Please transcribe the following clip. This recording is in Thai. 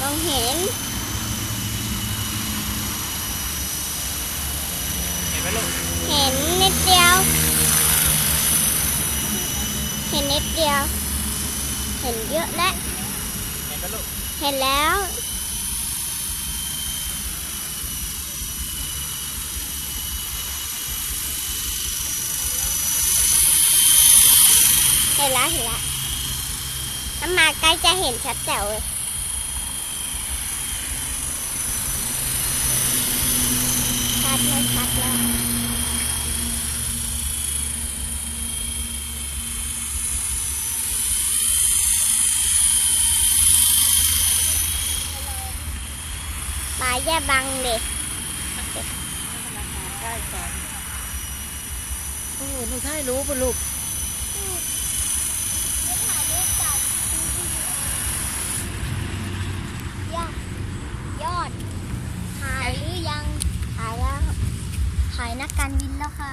มองเห็น เห็นไหมลูกเห็นนิดเดียว เห็นนิดเดียว เห็นเยอะแล้ว เห็นไหมลูกเห็นแล้ว เห็นแล้วเห็นแล้วน้ำมาใกล้จะเห็นชัดแจ๋วเลย ดแล้วชัดแล้วปลาแย่บังเด็กใกล้กันโอ้ไม่ใช่รู้ปะลูก ยอด ย ขายนักการบินแล้วค่ะ